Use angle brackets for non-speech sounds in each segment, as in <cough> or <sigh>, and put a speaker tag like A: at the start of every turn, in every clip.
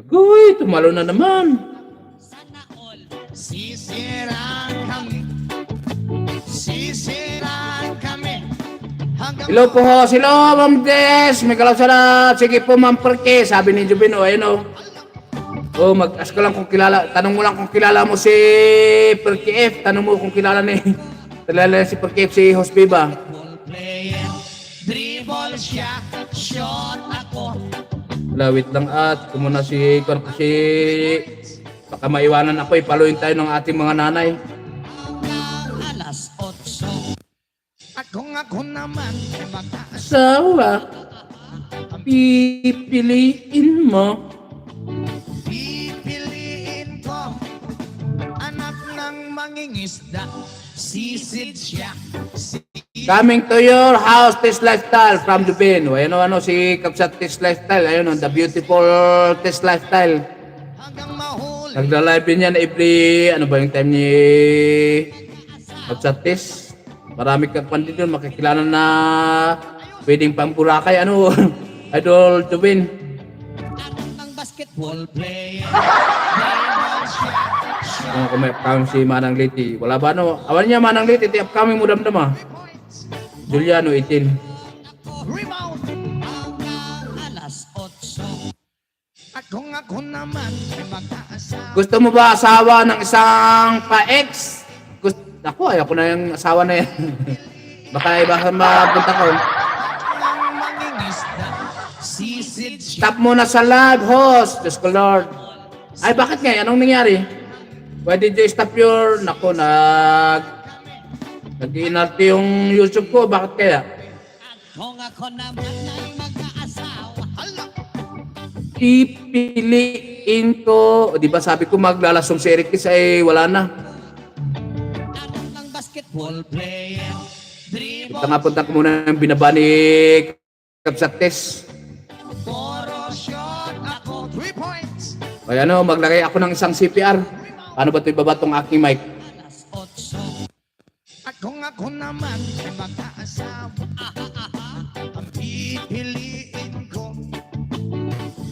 A: Agoy, tumalo na naman.
B: Sana all.
C: Sisiraan kami Sisiraan kami Hanggang
A: Hello po ho. Hello, Ma'am Des. May kalaw sana. Sige po, Ma'am Perke. Sabi ni Jubin, o, ayun o. Oh, mag-ask ko lang kung kilala. Tanong mo lang kung kilala mo si Perke F. Tanong mo kung kilala ni... <laughs> Kilala si Perke F si
C: player Dribble siya Shot
A: wait lang at kumuna si Kwan kasi baka maiwanan ako ipaluin tayo ng ating mga nanay.
B: Alas 8.
C: Akong ako naman
A: Asawa, pipiliin mo.
C: Pipiliin ko Anak ng mangingisda Sisid siya Sisid
A: Coming to your house, Test Lifestyle from Dubin. O, Ayun o, ano, si Kapsat Test Lifestyle. Ayun o, the beautiful Test Lifestyle. Nagla-live din yan every, ano ba yung time ni Kapsat Test? Marami kang pandit doon, makikilala na pwedeng pang Boracay. Ano, <laughs> Idol Dubin.
B: Ng basketball.
C: Ball player
A: Ano kung may upcoming si Manang Liti. Wala ba ano? Awan niya Manang Liti, iti upcoming mo damdam ah. Juliano 18.
C: Rebound
B: Hanggang alas 8.
C: Akong ako naman Mag-aasawa
A: Gusto mo ba asawa ng isang pa-ex? Gusto, ako, ayoko na yung asawa na yan. <laughs> Baka iba sa mapunta ko. Stop muna sa live host. Diyos ko Lord. Ay, bakit nga? Anong nangyari? Why did you stop your... Nako, nag... Nag-inarte yung YouTube ko. Bakit kaya?
B: Kung ako naman ay mag-aasawa.
C: Hala
A: Pipiliin ko... O, di ba sabi ko maglalasong si Eric Kiss ay wala na.
B: Ng basketball.
C: Ball player Dribble
A: Punta ko muna ng binaba ni Kapsates.
C: Poro shot ako Three points
A: O ano, maglagay ako ng isang CPR. Paano ba ito ibaba tong aking mic?
C: Naman Mag-aasawa Ang pipiliin ko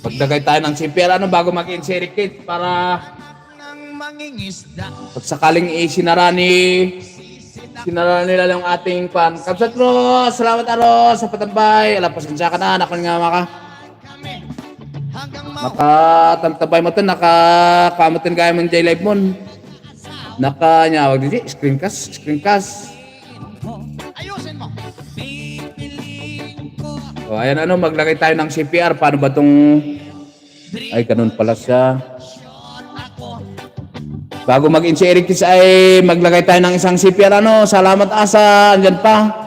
A: Maglagay tayo ng CPR ano bago mag-in si Eric Kiss para pag sakaling isinara ni sinara nila yung ating pan. Kapsat bro, salamat aro sa patambay. Alam, pasensya ka na, nakon nga maka. Nakatantabay mo to, nakakamutin kaya mong J-Live mo. Naka niya, wag di, screencast, screencast.
C: Mo
B: Pipiliin ko.
A: O ayan ano, maglagay tayo ng CPR. Paano ba tong... Ay, ganun pala siya. Bago Eric Kiss ay maglagay tayo ng isang CPR ano. Salamat asa, andyan pa.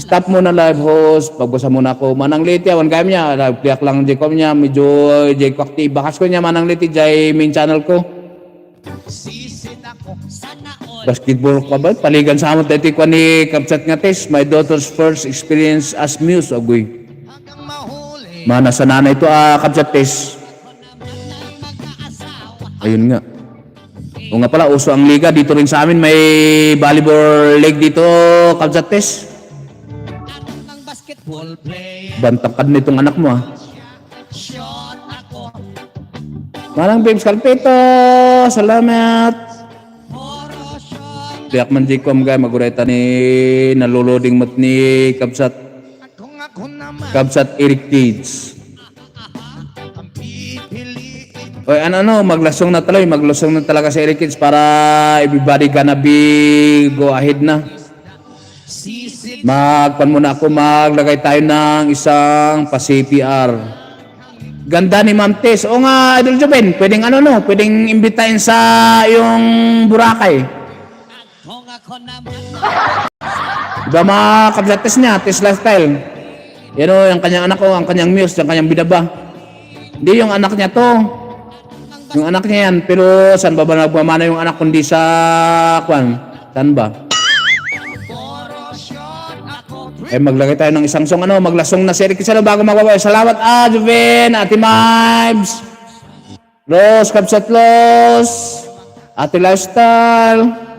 A: Stop muna live host. Pagbasa muna ako. Manang liti, awan kaya niya. Live pliak lang ko niya. Medyo di ko active. Bakas ko niya manang liti. Jay main channel ko.
C: Sisid ako
B: Sana.
A: Basketball ka ba? Paligan sa amon tayo ko ni Kapsat nga test. My daughter's first experience as muse. Agoy. Mana sa nanay ito ah, Kapsat test. Ayun nga. O nga pala, uso ang liga. Dito rin sa amin may volleyball league dito, Kapsat test. Bantangkad nitong anak mo ah. Malang Babes Kalpito, salamat. Diyak man di ko mga magureta ni naluloding mat ni Kabsat Kabsat Eric Tids.
C: Ang pipiliin
A: O ano ano, maglasong na talaga, maglasong na talaga si Eric Tids para everybody gonna be go ahead na. Magpan muna ako, maglagay tayo ng isang pa-CPR. Ganda ni Ma'am Tess. O nga, Idol Joben, pwedeng ano no, pwedeng imbitahin sa yung Boracay.
B: Ako naman
A: Diba mga kablates niya, Tess Lifestyle. Yan o, yung kanyang anak ko, ang kanyang muse, yung kanyang binaba. Hindi yung anak niya to. Yung anak niya yan, pero saan ba ba nagmamana yung anak kundi sa, kwan, saan ba? Eh, maglagay tayo ng isang song, ano, maglasong na si Eric Kisalo bago magbabaw. Salamat, ah, Juven, Ate Mibes, Rose, Kapsat Los, Ate Lifestyle,